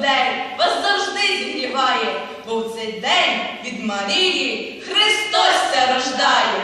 день вас завжди зігріває, бо в цей день від Марії Христос рождає.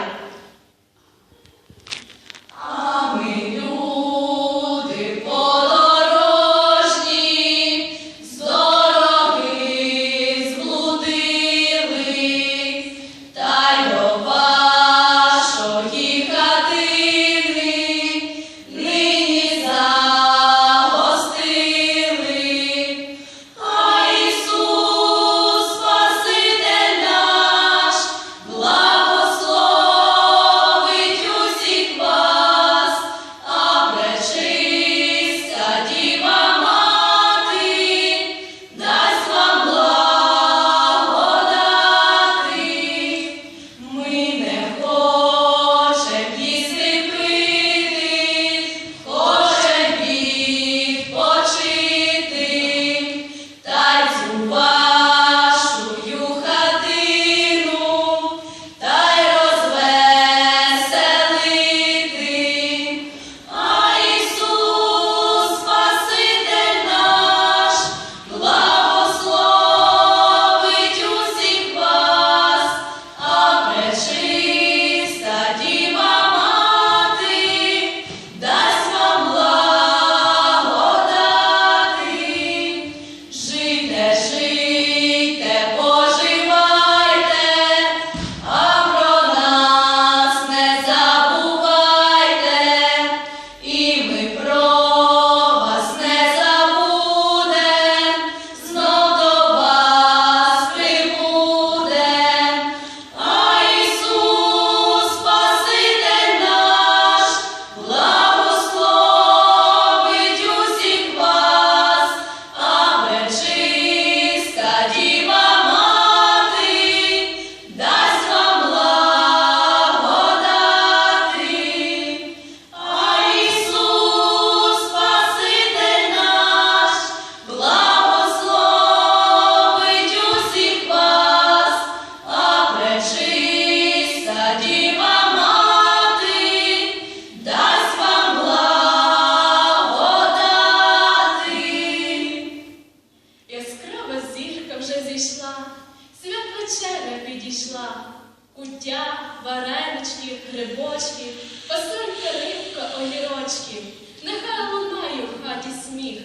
вербочки, грибочки, посолька рибка, огірочки, нехай лунає в хаті сміх,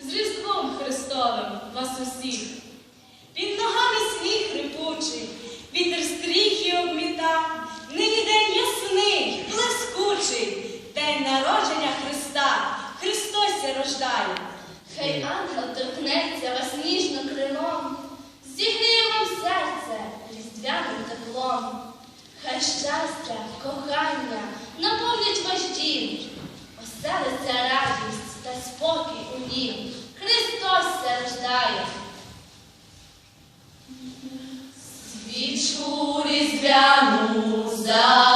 з Різдвом Христовим вас усіх. Під ногами сніг рипучий, вітер стріхи обміта, нині день ясний, блискучий, день народження Христа, Христося рождає. Хай ангел торкнеться вас ніжно крилом, зігріє вам серце різдвяним теплом щастя, кохання наповнять ваш дім, оселиться радість та спокій у нім. Христос се рождає. Свічку різдвяну за.